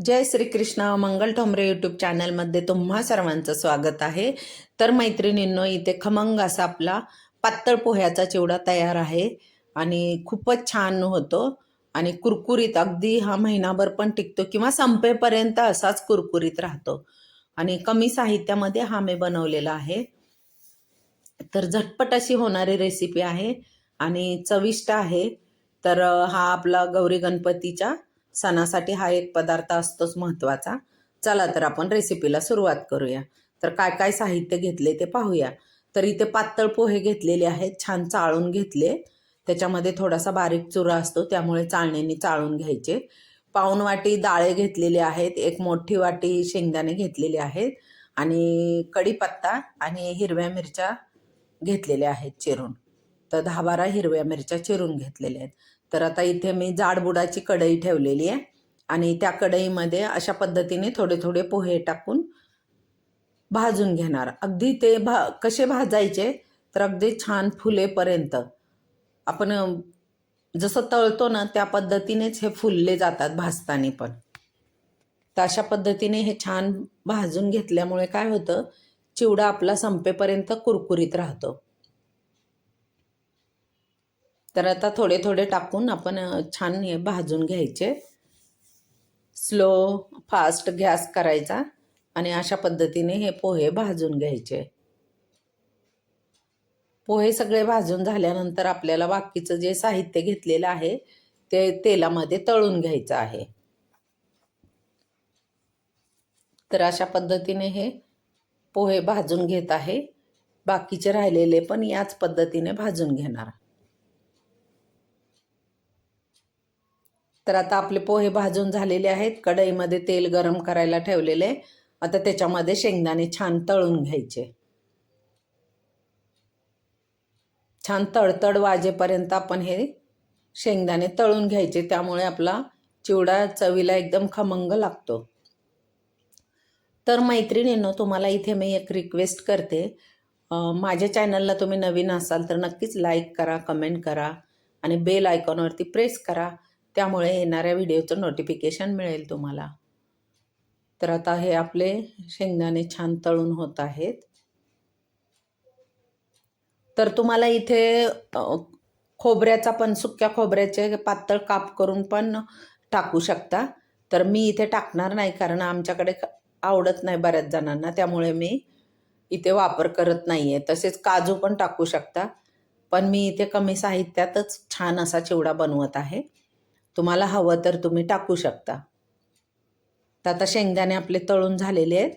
जय Shrikrishna Mangal Thombre YouTube चॅनलमध्ये तुम्हा सर्वांचं स्वागत आहे. तर मैत्रिणींनो इथे खमंग असा आपला पातळ पोह्याचा चिवडा तयार आहे आणि खूपच छान होतो आणि कुरकुरीत अगदी हा महिनाभर पण टिकतो किंवा संपेपर्यंत असाच कुरकुरीत राहतो. आणि कमी साहित्यामध्ये हा मी बनवलेला आहे. तर झटपट अशी होणारी रेसिपी आहे आणि चविष्ट आहे. तर हा आपला गौरी गणपतीच्या सणासाठी हा एक पदार्थ असतोच महत्त्वाचा चला तर आपण रेसिपीला सुरुवात करूया. तर काय काय साहित्य घेतले ते पाहूया. तर इथे पातळ पोहे घेतलेले आहेत छान चाळून घेतले. त्याच्यामध्ये थोडासा बारीक चुरा असतो त्यामुळे चाळण्याने चाळून घ्यायचे. पाऊण वाटी डाळे घेतलेले आहेत एक मोठी वाटी शेंगदाणे घेतलेले आहेत आणि कढीपत्ता आणि हिरव्या मिरच्या घेतलेल्या आहेत चिरून. तर दहा बारा हिरव्या मिरच्या चिरून घेतलेल्या आहेत. तर आता इथे मी जाडबुडाची कढई ठेवलेली आहे. आणि त्या कढईमध्ये अशा पद्धतीने थोडे थोडे पोहे टाकून भाजून घेणार. अगदी ते भा कसे भाजायचे तर अगदी छान फुलेपर्यंत. आपण जसं तळतो ना त्या पद्धतीनेच हे फुलले जातात भाजताना पण. तर अशा पद्धतीने हे छान भाजून घेतल्यामुळे काय होतं चिवडा आपला संपेपर्यंत कुरकुरीत राहतो. तर आता थोडे थोडे टाकून आपण छान हे भाजून घ्यायचे. स्लो फास्ट गॅस करायचा आणि अशा पद्धतीने हे पोहे भाजून घ्यायचे. पोहे सगळे भाजून झाल्यानंतर आपल्याला बाकीचं जे साहित्य घेतलेलं आहे ते तेलामध्ये तळून घ्यायचं आहे. तर अशा पद्धतीने हे पोहे भाजून घेत आहे. बाकीचे राहिलेले पण याच पद्धतीने भाजून घेणार. तर आता आपले पोहे भाजून झालेले आहेत. कढईमध्ये तेल गरम करायला ठेवलेले. आता त्याच्यामध्ये शेंगदाणे छान तळून घ्यायचे. छान तडतड वाजेपर्यंत आपण हे शेंगदाणे तळून घ्यायचे. त्यामुळे आपला चिवडा चवीला एकदम खमंग लागतो. तर मैत्रिणींनो तुम्हाला इथे मी एक रिक्वेस्ट करते. माझ्या चॅनलला तुम्ही नवीन असाल तर नक्कीच लाईक करा कमेंट करा आणि बेल आयकॉनवरती प्रेस करा. त्यामुळे येणाऱ्या व्हिडिओचं नोटिफिकेशन मिळेल तुम्हाला. तर आता हे आपले शेंगदाणे छान तळून होत आहेत. तर तुम्हाला इथे खोबऱ्याचा पण सुक्या खोबऱ्याचे पातळ काप करून पण टाकू शकता. तर मी इथे टाकणार नाही कारण आमच्याकडे आवडत नाही बऱ्याच जणांना त्यामुळे मी इथे वापर करत नाही आहे तसेच काजू पण टाकू शकता. पण मी इथे कमी साहित्यातच छान असा चिवडा बनवत आहे. तुम्हाला हवं तर तुम्ही टाकू शकता. तर आता शेंगदाणे आपले तळून झालेले आहेत.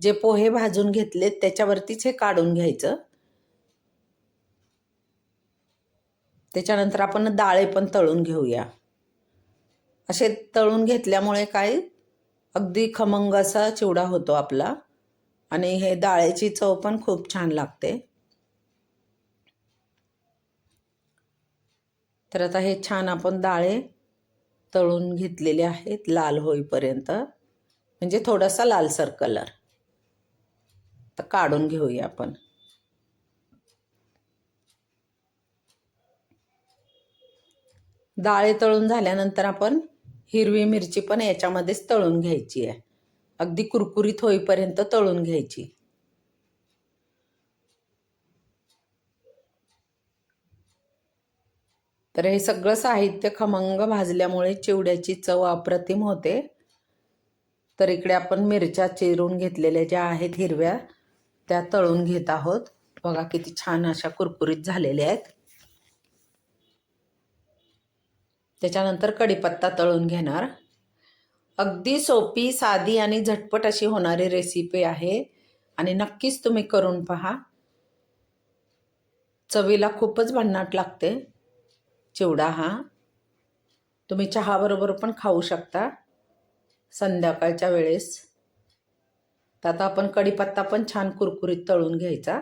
जे पोहे भाजून घेतलेत त्याच्यावरतीच हे काढून घ्यायचं. त्याच्यानंतर आपण डाळे पण तळून घेऊया. असे तळून घेतल्यामुळे काय? अगदी खमंग असा चिवडा होतो आपला. आणि हे डाळेची चव पण खूप छान लागते. तर आता हे छान आपण डाळे तळून घेतलेले आहेत लाल होईपर्यंत. म्हणजे थोडासा लालसर कलर तर काढून घेऊया आपण. डाळे तळून झाल्यानंतर आपण हिरवी मिरची पण याच्यामध्येच तळून घ्यायची आहे. अगदी कुरकुरीत होईपर्यंत तळून घ्यायची. तर हे सगळं साहित्य खमंग भाजल्यामुळे चिवड्याची चव अप्रतिम होते. तर इकडे आपण मिरच्या चिरून घेतलेल्या ज्या आहेत हिरव्या त्या तळून घेत आहोत. बघा किती छान अशा कुरकुरीत झालेल्या आहेत. त्याच्यानंतर कढीपत्ता तळून घेणार. अगदी सोपी साधी आणि झटपट अशी होणारी रेसिपी आहे आणि नक्कीच तुम्ही करून पहा. चवीला खूपच भन्नाट लागते. चिवडा हा. तुम्ही चहाबरोबर पण खाऊ शकता संध्याकाळच्या वेळेस. तर आता आपण कढीपत्ता पण छान कुरकुरीत तळून घ्यायचा.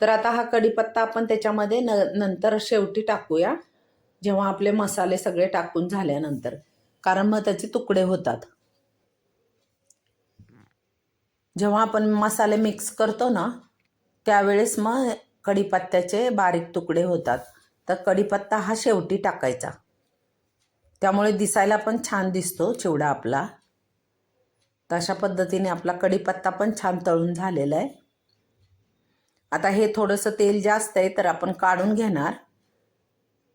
तर आता हा कढीपत्ता आपण त्याच्यामध्ये न नंतर शेवटी टाकूया. जेव्हा आपले मसाले सगळे टाकून झाल्यानंतर. कारण मग त्याचे तुकडे होतात. जेव्हा आपण मसाले मिक्स करतो ना त्यावेळेस मग कढीपत्त्याचे बारीक तुकडे होतात. तर कढीपत्ता हा शेवटी टाकायचा. त्यामुळे दिसायला पण छान दिसतो चिवडा आपला. तर अशा पद्धतीने आपला कढीपत्ता पण छान तळून झालेला आहे. आता हे थोडंसं तेल जास्त आहे तर आपण काढून घेणार.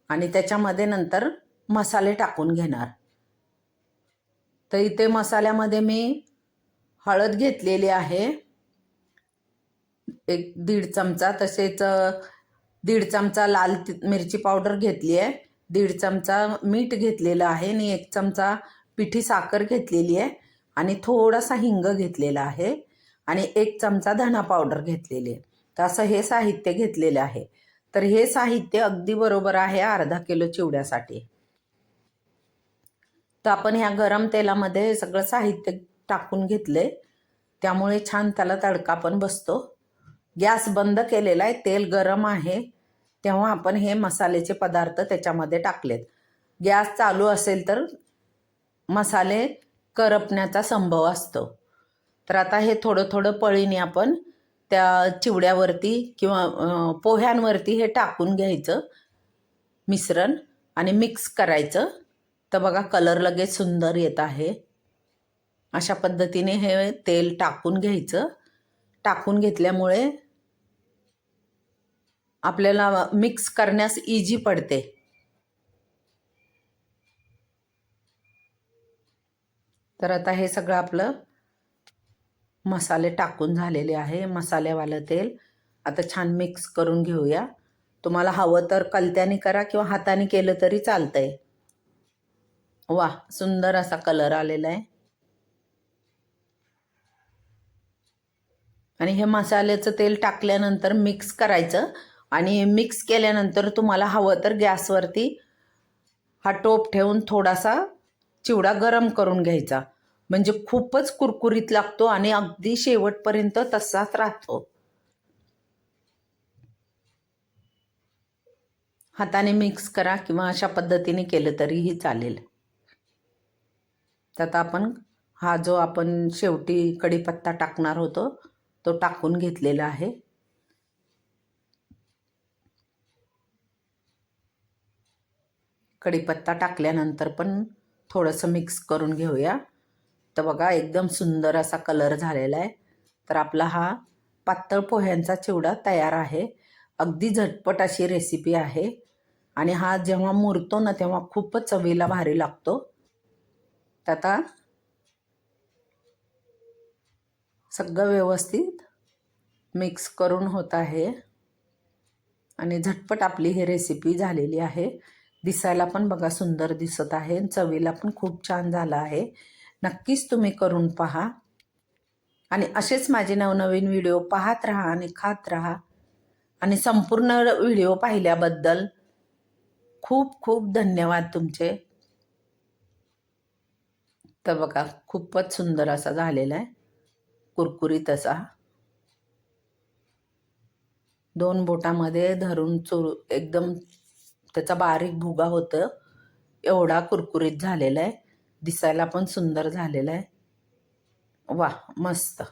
आणि त्याच्यामध्ये नंतर मसाले टाकून घेणार. तर इथे मसाल्यामध्ये मी हळद घेतलेली आहे. एक दीड चमचा तसेच दीड चमचा लाल मिरची पावडर घेतली आहे. दीड चमचा मीठ घेतलेलं आहे आणि एक चमचा पिठी साखर घेतलेली आहे आणि थोडासा हिंग घेतलेला आहे आणि एक चमचा धना पावडर घेतलेली आहे. तर असं हे साहित्य घेतलेलं आहे. तर हे साहित्य अगदी बरोबर आहे अर्धा किलो चिवड्यासाठी. तर आपण ह्या गरम तेलामध्ये सगळं साहित्य टाकून घेतलंय. त्यामुळे छान त्याला तडका पण बसतो. गॅस बंद केलेला आहे तेल गरम आहे तेव्हा आपण हे मसाल्याचे पदार्थ त्याच्यामध्ये टाकलेत. गॅस चालू असेल तर मसाले करपण्याचा संभव असतो. तर आता हे थोडं थोडं पळीने आपण त्या चिवड्यावरती किंवा पोह्यांवरती हे टाकून घ्यायचं. मिश्रण आणि मिक्स करायचं. तर बघा कलर लगेच सुंदर येत आहे. अशा पद्धतीने हे तेल टाकून घ्यायचं. टाकून घेतल्यामुळे आपल्याला मिक्स करण्यास इजी पडते. तर आता हे सगळं आपलं मसाले टाकून झालेले आहे. मसाल्यावालं तेल आता छान मिक्स करून घेऊया. तुम्हाला हवं तर कलत्याने करा किंवा हाताने केलं तरी चालतंय. वा सुंदर असा कलर आलेला आहे. आणि हे मसाल्याचं तेल टाकल्यानंतर मिक्स करायचं. आणि मिक्स केल्यानंतर तुम्हाला हवं तर गॅसवरती हा टोप ठेवून थोडासा चिवडा गरम करून घ्यायचा. म्हणजे खूपच कुरकुरीत लागतो आणि अगदी शेवटपर्यंत तसाच राहतो. हाताने मिक्स करा किंवा अशा पद्धतीने केलं तरीही चालेल. तर आता आपण हा जो आपण शेवटी कढीपत्ता टाकणार होतो तो टाकून घेतलेला आहे. कढीपत्ता टाकल्यानंतर पण थोडंसं मिक्स करून घेऊया. तर बघा एकदम सुंदर असा कलर झालेला आहे. तर आपला हा पातळ पोह्यांचा चिवडा तयार आहे. अगदी झटपट अशी रेसिपी आहे. आणि हा जेव्हा मुरतो ना तेव्हा खूपच चवीला भारी लागतो. तर आता सगळं व्यवस्थित मिक्स करून होत आहे. आणि झटपट आपली ही रेसिपी झालेली आहे. दिसायला पण बघा सुंदर दिसत आहे. चवीला पण खूप छान झालं आहे. नक्कीच तुम्ही करून पहा. आणि असेच माझे नवनवीन व्हिडिओ पाहत राहा आणि खात राहा. आणि संपूर्ण व्हिडिओ पाहिल्याबद्दल खूप खूप धन्यवाद तुमचे. तर बघा खूपच सुंदर असा झालेला आहे. कुरकुरीत असा. दोन बोटामध्ये धरून चोर एकदम त्याचा बारीक भुगा होतं. एवढा कुरकुरीत झालेला आहे. दिसायला पण सुंदर झालेला आहे. वा मस्त.